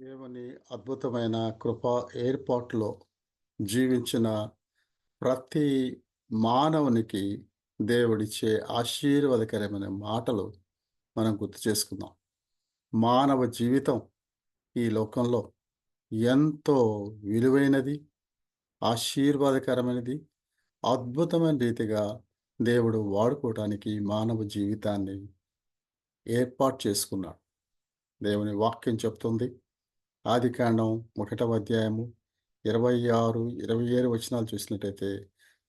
దేవుని అద్భుతమైన కృప ఏర్పాటులో జీవించిన ప్రతి మానవునికి దేవుడిచ్చే ఆశీర్వాదకరమైన మాటలు మనం గుర్తు చేసుకుందాం. మానవ జీవితం ఈ లోకంలో ఎంతో విలువైనది ఆశీర్వాదకరమైనది అద్భుతమైన రీతిగా దేవుడు వాడుకోవడానికి మానవ జీవితాన్ని ఏర్పాటు చేసుకున్నాడు. దేవుని వాక్యం చెప్తుంది ఆదికాండం ఒకటవ అధ్యాయము ఇరవై ఆరు ఇరవై ఏడు వచనాలు చూసినట్టయితే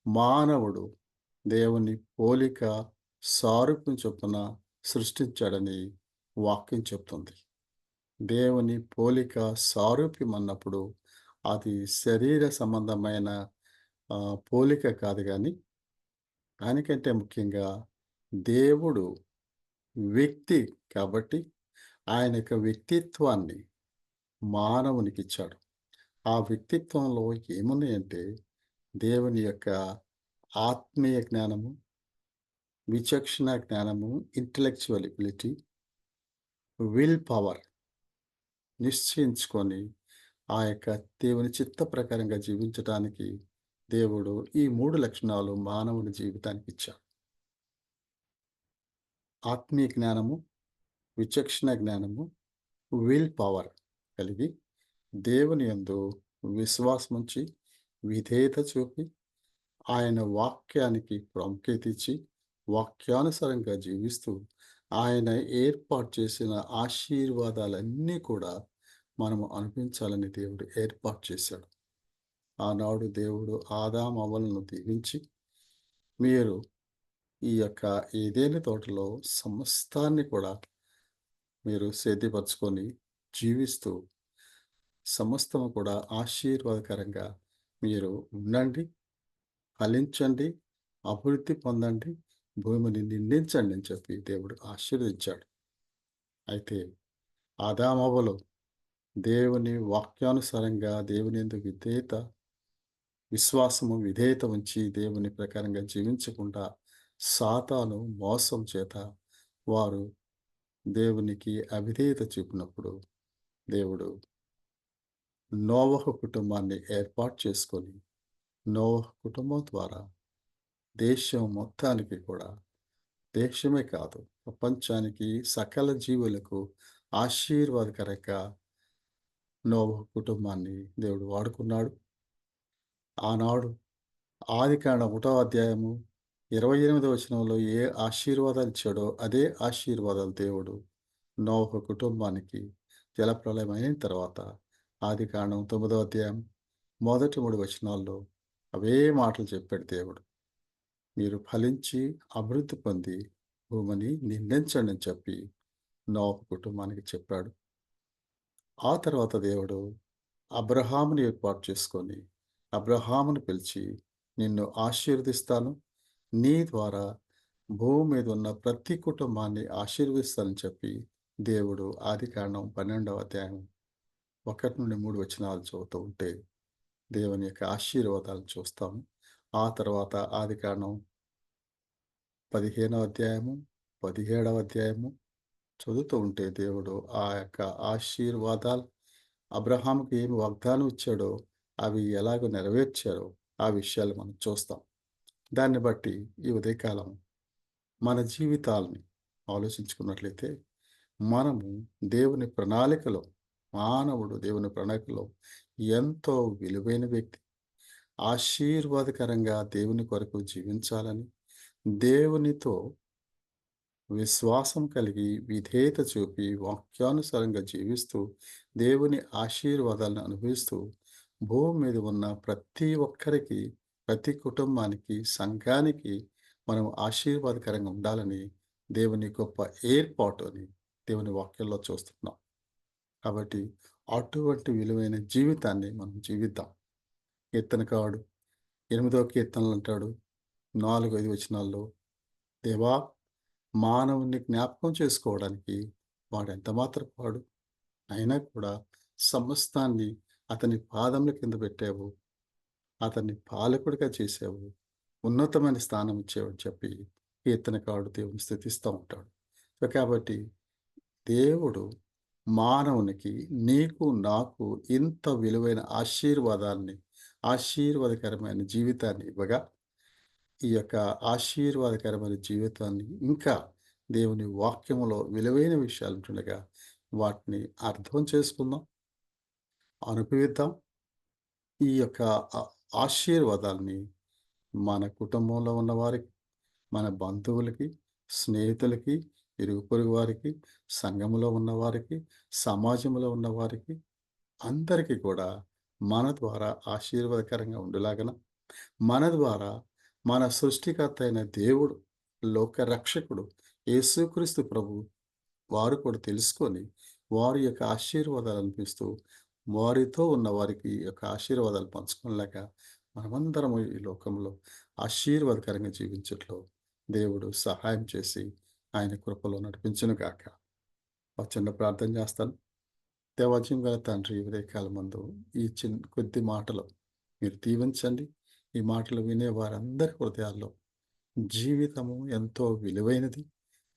మానవుడు దేవుని పోలిక సారూప్యం చొప్పున సృష్టించాడని వాక్యం చెప్తుంది. దేవుని పోలిక సారూప్యం అన్నప్పుడు అది శరీర సంబంధమైన పోలిక కాదు కానీ దానికంటే ముఖ్యంగా దేవుడు వ్యక్తి కాబట్టి ఆయన యొక్క వ్యక్తిత్వాన్ని మానవునికి ఇచ్చాడు ఆ వ్యక్తిత్వంలో ఏమున్నాయంటే దేవుని యొక్క ఆత్మీయ జ్ఞానము విచక్షణ జ్ఞానము ఇంటలెక్చువల్ ఎబిలిటీ విల్ పవర్ నిశ్చయించుకొని ఆ యొక్క దేవుని చిత్త ప్రకారంగా జీవించడానికి దేవుడు ఈ మూడు లక్షణాలు మానవుని జీవితానికి ఇచ్చాడు. ఆత్మీయ జ్ఞానము విచక్షణ జ్ఞానము విల్ పవర్ కలిగి దేవుని యందు విశ్వాసం ఉంచి విధేయత చూపి ఆయన వాక్యానికి ప్రాముఖ్యత ఇచ్చి వాక్యానుసారంగా జీవిస్తూ ఆయన ఏర్పాటు చేసిన ఆశీర్వాదాలన్నీ కూడా మనము అనిపించాలని దేవుడు ఏర్పాటు చేశాడు. ఆనాడు దేవుడు ఆదాం అవ్వలను దీవించి మీరు ఈ యొక్క ఏదేని తోటలో సమస్తాన్ని కూడా మీరు సేద్యపరచుకొని జీవిస్తూ సమస్తము కూడా ఆశీర్వాదకరంగా మీరు ఉండండి ఫలించండి అభివృద్ధి పొందండి భూమిని నిందించండి అని చెప్పి దేవుడు ఆశీర్వదించాడు. అయితే ఆదామవ్వలు దేవుని వాక్యానుసారంగా దేవుని ఎందుకు విధేయత విశ్వాసము విధేయత ఉంచి దేవుని ప్రకారంగా జీవించకుండా సాతాను మోసం చేత వారు దేవునికి అవిధేయత చూపినప్పుడు దేవుడు నోవహ కుటుంబాన్ని ఏర్పాటు చేసుకొని నోవహ కుటుంబం ద్వారా దేశం మొత్తానికి కూడా దేశమే కాదు ప్రపంచానికి సకల జీవులకు ఆశీర్వాదకరంగా నోవహ కుటుంబాన్ని దేవుడు వాడుకున్నాడు. ఆనాడు ఆదికాండ ఒకటో అధ్యాయము ఇరవై ఎనిమిది వచనంలో ఏ ఆశీర్వాదాలు ఇచ్చాడో అదే ఆశీర్వాదాలు దేవుడు నోవహ కుటుంబానికి జలప్రలయం అయిన తర్వాత ఆదికాండం తొమ్మిదో అధ్యాయం మొదటి మూడు వచనాల్లో అవే మాటలు చెప్పాడు దేవుడు. మీరు ఫలించి అభివృద్ధి పొంది భూమిని నిందించండి అని చెప్పి నోవహ కుటుంబానికి చెప్పాడు. ఆ తర్వాత దేవుడు అబ్రహాముని ఏర్పాటు చేసుకొని అబ్రహామును పిలిచి నిన్ను ఆశీర్వదిస్తాను నీ ద్వారా భూమి మీద ఉన్న ప్రతి కుటుంబాన్ని ఆశీర్వదిస్తానని చెప్పి దేవుడు ఆది కారణం పన్నెండవ అధ్యాయం ఒకటి నుండి మూడు వచనాలు చదువుతూ ఉంటే దేవుని యొక్క ఆశీర్వాదాలు చూస్తాము. ఆ తర్వాత ఆది కారణం పదిహేనవ అధ్యాయము పదిహేడవ అధ్యాయము చదువుతూ ఉంటే దేవుడు ఆ యొక్క ఆశీర్వాదాలు అబ్రహాంకి ఏమి వాగ్దానం ఇచ్చాడో అవి ఎలాగో నెరవేర్చారో ఆ విషయాలు మనం చూస్తాం. దాన్ని బట్టి ఈ ఉదయకాలం మన జీవితాలని ఆలోచించుకున్నట్లయితే మనము దేవుని ప్రణాళికలో మానవుడు దేవుని ప్రణాళికలో ఎంతో విలువైన వ్యక్తి. ఆశీర్వాదకరంగా దేవుని కొరకు జీవించాలని దేవునితో విశ్వాసం కలిగి విధేయత చూపి వాక్యానుసారంగా జీవిస్తూ దేవుని ఆశీర్వాదాలను అనుభవిస్తూ భూమి మీద ఉన్న ప్రతి ఒక్కరికి ప్రతి కుటుంబానికి సంఘానికి మనం ఆశీర్వాదకరంగా ఉండాలని దేవుని గొప్ప ఏర్పాటు అని దేవుని వాక్యంలో చూస్తున్నాం. కాబట్టి అటువంటి విలువైన జీవితాన్ని మనం జీవిద్దాం. కీర్తనకాడు ఎనిమిదో కీర్తనలు అంటాడు. నాలుగు ఐదు వచనాల్లో దేవా మానవుని జ్ఞాపకం చేసుకోవడానికి వాడు ఎంత మాత్రం వాడు? అయినా కూడా సమస్తాన్ని అతని పాదముల కింద పెట్టావు. అతన్ని పాలకుడిగా చేసావు. ఉన్నతమైన స్థానం ఇచ్చావని చెప్పి కీర్తనకాడు దేవుని స్థితిస్తూ ఉంటాడు. సో కాబట్టి దేవుడు మానవునికి నీకు, నాకు ఇంత విలువైన ఆశీర్వాదాన్ని, ఆశీర్వాదకరమైన జీవితాన్ని ఇవ్వగా, ఈ యొక్క ఆశీర్వాదకరమైన జీవితాన్ని ఇంకా దేవుని వాక్యములో విలువైన విషయాలు ఉంటుండగా వాటిని అర్థం చేసుకుందాం. అనుభవిద్దాం. ఈ యొక్క ఆశీర్వాదాల్ని మన కుటుంబంలో ఉన్నవారికి, మన బంధువులకి, స్నేహితులకి, ఇరుగు పొరుగు వారికి, సంఘములో ఉన్నవారికి, సమాజంలో ఉన్నవారికి అందరికీ కూడా మన ద్వారా ఆశీర్వాదకరంగా ఉండేలాగన. మన ద్వారా మన సృష్టికర్త అయిన దేవుడు, లోక రక్షకుడు, యేసుక్రీస్తు ప్రభు వారు కూడా తెలుసుకొని, వారి యొక్క ఆశీర్వాదాలు అనిపిస్తూ, వారితో ఉన్న వారికి యొక్క ఆశీర్వాదాలు పంచుకునేలాగా మనమందరము ఈ లోకంలో ఆశీర్వాదకరంగా జీవించట్లో దేవుడు సహాయం చేసి ఆయన కృపలో నడిపించునుగాక. ఒక చిన్న ప్రార్థన చేస్తాను. దేవాజ్యం గల తండ్రి ఈ ఉదయకాలమందు ఈ చిన్న కొద్ది మాటలు మీరు దీవించండి. ఈ మాటలు వినే వారందరి హృదయాల్లో జీవితము ఎంతో విలువైనది.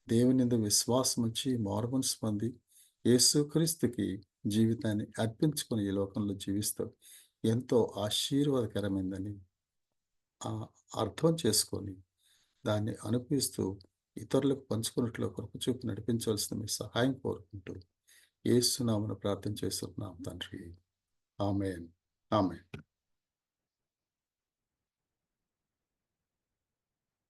దేవుని విశ్వాసం ఉంచి మార్మన్స్ పొంది యేసుక్రీస్తుకి జీవితాన్ని అర్పించుకొని ఈ లోకంలో జీవిస్తూ ఎంతో ఆశీర్వాదకరమైందని అర్థం చేసుకొని దాన్ని అనుభవిస్తూ ఇతరులకు పంచుకున్నట్లు కృప చూపు నడిపించవలసిన మీ సహాయం కోరుకుంటూ ఏసునామను ప్రార్థన చేస్తున్నాం తండ్రి. ఆమె ఆమె